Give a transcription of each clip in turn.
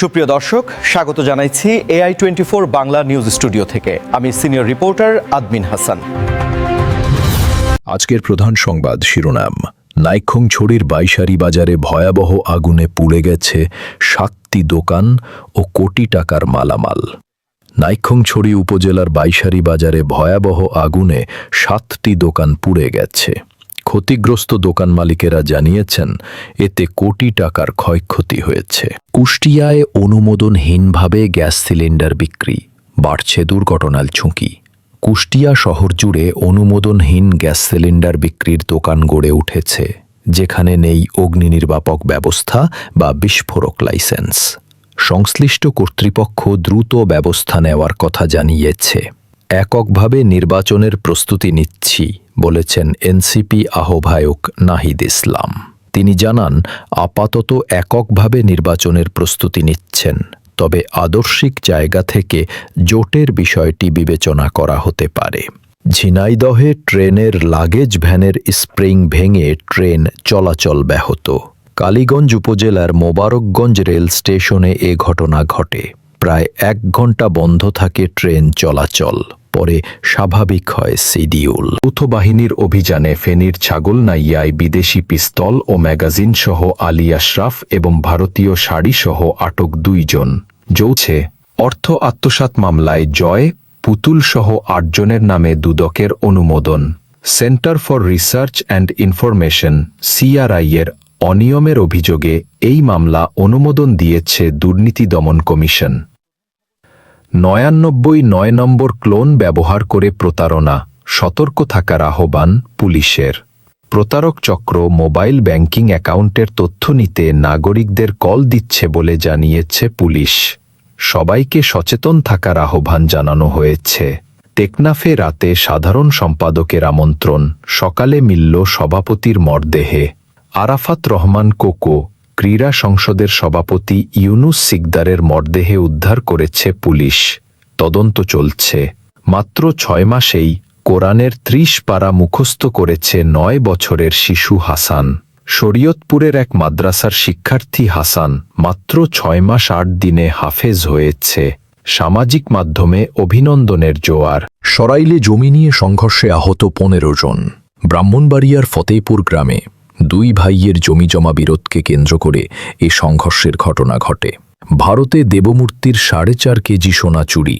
সুপ্রিয় দর্শক, স্বাগত জানাইছি AI twenty four Bangla news studio থেকে। আমি সিনিয়র রিপোর্টার আদমিন হাসান। আজকের প্রধান সংবাদ শিরোনাম নাইক্ষংছড়ির বাইশারি বাজারে ভয়াবহ আগুনে পুড়ে গেছে সাতটি দোকান ও কোটি টাকার মালামাল। নাইক্ষংছড়ি উপজেলার বাইশারি বাজারে ভয়াবহ আগুনে সাতটি দোকান পুড়ে গেছে। ক্ষতিগ্রস্ত দোকান মালিকেরা জানিয়েছেন, এতে কোটি টাকার ক্ষয়ক্ষতি হয়েছে। কুষ্টিয়ায় অনুমোদনহীনভাবে গ্যাস সিলিন্ডার বিক্রি, বাড়ছে দুর্ঘটনার ঝুঁকি। কুষ্টিয়া শহর জুড়ে অনুমোদনহীন গ্যাস সিলিন্ডার বিক্রির দোকান গড়ে উঠেছে, যেখানে নেই অগ্নি নির্বাপক ব্যবস্থা বা বিস্ফোরক লাইসেন্স। সংশ্লিষ্ট কর্তৃপক্ষ দ্রুত ব্যবস্থা নেওয়ার কথা জানিয়েছে। এককভাবে নির্বাচনের প্রস্তুতি নিচ্ছি। বলেছেন এনসিপি আহ্বায়ক নাহিদ ইসলাম। তিনি জানান, আপাতত এককভাবে নির্বাচনের প্রস্তুতি নিচ্ছেন, তবে আদর্শিক জায়গা থেকে জোটের বিষয়টি বিবেচনা করা হতে পারে। ঝিনাইদহে ট্রেনের লাগেজ ভ্যানের স্প্রিং ভেঙে ট্রেন চলাচল ব্যাহত। কালীগঞ্জ উপজেলার মোবারকগঞ্জ রেল স্টেশনে এ ঘটনা ঘটে। প্রায় এক ঘণ্টা বন্ধ থাকে ট্রেন চলাচল। পরে স্বাভাবিক হয় সিডিউল। যৌথ বাহিনীর অভিযানে ফেনীর ছাগলনাইয়ায় বিদেশি পিস্তল ও ম্যাগাজিন সহ আলী আশরাফ এবং ভারতীয় শাড়ি সহ আটক দুইজন। যৌছে অর্থ আত্মসাৎ মামলায় জয়, পুতুল সহ আটজনের নামে দুদকের অনুমোদন। Centre for research and information CRI এর অনিয়মের অভিযোগে এই মামলা অনুমোদন দিয়েছে দুর্নীতি দমন কমিশন। নয়ানব্বই নয় নম্বর ক্লোন ব্যবহার করে প্রতারণা। সতর্ক থাকার আহ্বান পুলিশের। প্রতারক চক্র মোবাইল ব্যাংকিং অ্যাকাউন্টের তথ্য নিতে নাগরিকদের কল দিচ্ছে বলে জানিয়েছে পুলিশ। সবাইকে সচেতন থাকার আহ্বান জানানো হয়েছে। টেকনাফে রাতে সাধারণ সম্পাদকের আমন্ত্রণ। সকালে মিলল সভাপতির মরদেহে। আরাফাত রহমান কোকো ক্রীড়া সংসদের সভাপতি ইউনুস সিকদারের মরদেহে উদ্ধার করেছে পুলিশ। তদন্ত চলছে। মাত্র ছয় মাসেই কোরআনের ত্রিশ পারা মুখস্থ করেছে নয় বছরের শিশু হাসান। শরীয়তপুরের এক মাদ্রাসার শিক্ষার্থী হাসান মাত্র ছয় মাস আট দিনে হাফেজ হয়েছে। সামাজিক মাধ্যমে অভিনন্দনের জোয়ার। সরাইলে জমি নিয়ে সংঘর্ষে আহত পনেরো জন। ব্রাহ্মণবাড়িয়ার ফতেপুর গ্রামে দুই ভাইয়ের জমি জমা বিরোধকে কেন্দ্র করে এ সংঘর্ষের ঘটনা ঘটে। ভারতে দেবমূর্তির সাড়ে চার কেজি সোনা চুরি,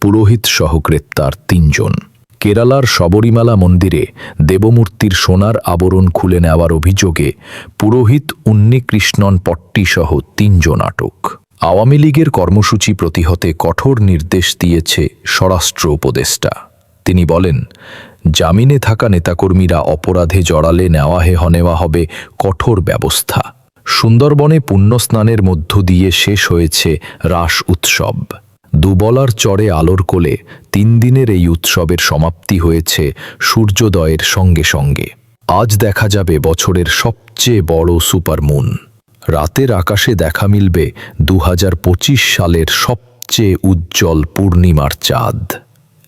পুরোহিত সহ গ্রেপ্তার তিনজন। কেরালার শবরীমালা মন্দিরে দেবমূর্তির সোনার আবরণ খুলে নেওয়ার অভিযোগে পুরোহিত উন্নিকৃষ্ণন পট্টিসহ তিনজন আটক। আওয়ামী লীগের কর্মসূচি প্রতিহতে কঠোর নির্দেশ দিয়েছে স্বরাষ্ট্র উপদেষ্টা। তিনি বলেন জামিনে থাকা নেতাকর্মীরা অপরাধে জড়ালে নেওয়া হে হনেওয়া হবে কঠোর ব্যবস্থা। সুন্দরবনে পুণ্যস্নানের মধ্য দিয়ে শেষ হয়েছে রাস উৎসব। দুবলার চড়ে আলোর কোলে তিন দিনের এই উৎসবের সমাপ্তি হয়েছে সূর্যোদয়ের সঙ্গে সঙ্গে। আজ দেখা যাবে বছরের সবচেয়ে বড় সুপারমুন। রাতের আকাশে দেখা মিলবে দু হাজার পঁচিশ সালের সবচেয়ে উজ্জ্বল পূর্ণিমার চাঁদ।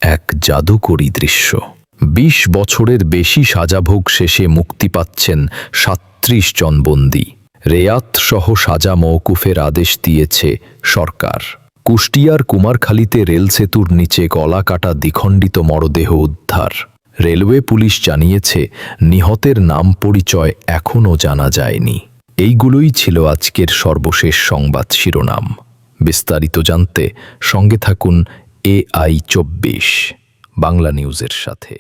এক জাদুকরী দৃশ্য। বিশ বছরের বেশি সাজাভোগ শেষে মুক্তি পাচ্ছেন সাত্রিশ জন বন্দী। রেয়াত সহ সাজা মওকুফের আদেশ দিয়েছে সরকার। কুষ্টিয়ার কুমারখালীতে রেল সেতুর নিচে গলা কাটা দ্বিখণ্ডিত মরদেহ উদ্ধার। রেলওয়ে পুলিশ জানিয়েছে, নিহতের নাম পরিচয় এখনও জানা যায়নি। এইগুলোই ছিল আজকের সর্বশেষ সংবাদ শিরোনাম। বিস্তারিত জানতে সঙ্গে থাকুন এআই চব্বিশ, বাংলা নিউজের সাথে।